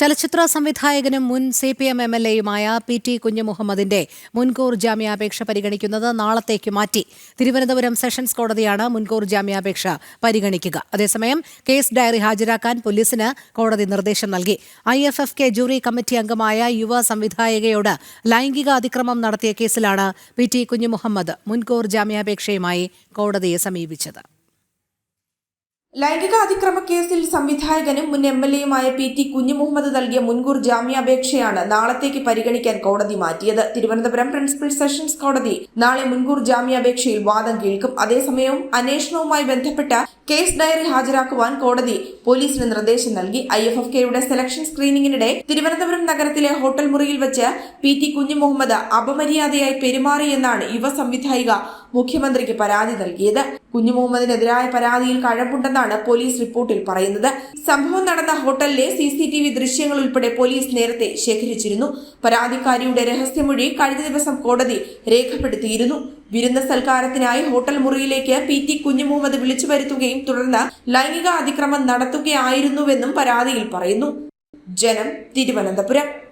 ചലച്ചിത്ര സംവിധായകനും മുൻ C P M M L എയുമായ P T കുഞ്ഞുമുഹമ്മദിന്റെ മുൻകൂർ ജാമ്യാപേക്ഷ പരിഗണിക്കുന്നത് നാളത്തേക്ക് മാറ്റി. തിരുവനന്തപുരം സെഷൻസ് കോടതിയാണ് മുൻകൂർ ജാമ്യാപേക്ഷ പരിഗണിക്കുക. അതേസമയം കേസ് ഡയറി ഹാജരാക്കാൻ പോലീസിന് കോടതി നിർദ്ദേശം നൽകി. I F F K jury committee അംഗമായ യുവ സംവിധായകയോട് ലൈംഗിക അതിക്രമം നടത്തിയ കേസിലാണ് പി ടി കുഞ്ഞുമുഹമ്മദ് മുൻകൂർ ജാമ്യാപേക്ഷയുമായി കോടതിയെ സമീപിച്ചത്. ലൈംഗിക അതിക്രമ കേസിൽ സംവിധായകനും മുൻ എം എൽ എയുമായ പി ടി കുഞ്ഞുമുഹമ്മദ് നൽകിയ മുൻകൂർ ജാമ്യാപേക്ഷയാണ് നാളത്തേക്ക് പരിഗണിക്കാൻ കോടതി മാറ്റിയത്. തിരുവനന്തപുരം പ്രിൻസിപ്പൽ സെഷൻസ് കോടതി നാളെ മുൻകൂർ ജാമ്യാപേക്ഷയിൽ വാദം കേൾക്കും. അതേസമയം അന്വേഷണവുമായി ബന്ധപ്പെട്ട കേസ് ഡയറി ഹാജരാക്കുവാൻ കോടതി പോലീസിന് നിർദ്ദേശം നൽകി. ഐ എഫ് എഫ് കെയുടെ സെലക്ഷൻ സ്ക്രീനിങ്ങിനിടെ തിരുവനന്തപുരം നഗരത്തിലെ ഹോട്ടൽ മുറിയിൽ വെച്ച് പി ടി കുഞ്ഞുമുഹമ്മദ് അപമര്യാദയായി പെരുമാറിയെന്നാണ് യുവ സംവിധായിക മുഖ്യമന്ത്രിക്ക് പരാതി നൽകിയത്. കുഞ്ഞുമുഹമ്മദിനെതിരായ പരാതിയിൽ കഴമ്പുണ്ടെന്നാണ് പോലീസ് റിപ്പോർട്ടിൽ പറയുന്നത്. സംഭവം നടന്ന ഹോട്ടലിലെ സി സി ടി വി ദൃശ്യങ്ങൾ ഉൾപ്പെടെ പോലീസ് നേരത്തെ ശേഖരിച്ചിരുന്നു. പരാതിക്കാരിയുടെ രഹസ്യമൊഴി കഴിഞ്ഞ ദിവസം കോടതി രേഖപ്പെടുത്തിയിരുന്നു. വിരുന്ന സൽക്കാരത്തിനായി ഹോട്ടൽ മുറിയിലേക്ക് പി ടി കുഞ്ഞുമുഹമ്മദ് വിളിച്ചു വരുത്തുകയും തുടർന്ന് ലൈംഗിക അതിക്രമം നടത്തുകയായിരുന്നുവെന്നും പരാതിയിൽ പറയുന്നു. ജനം തിരുവനന്തപുരം.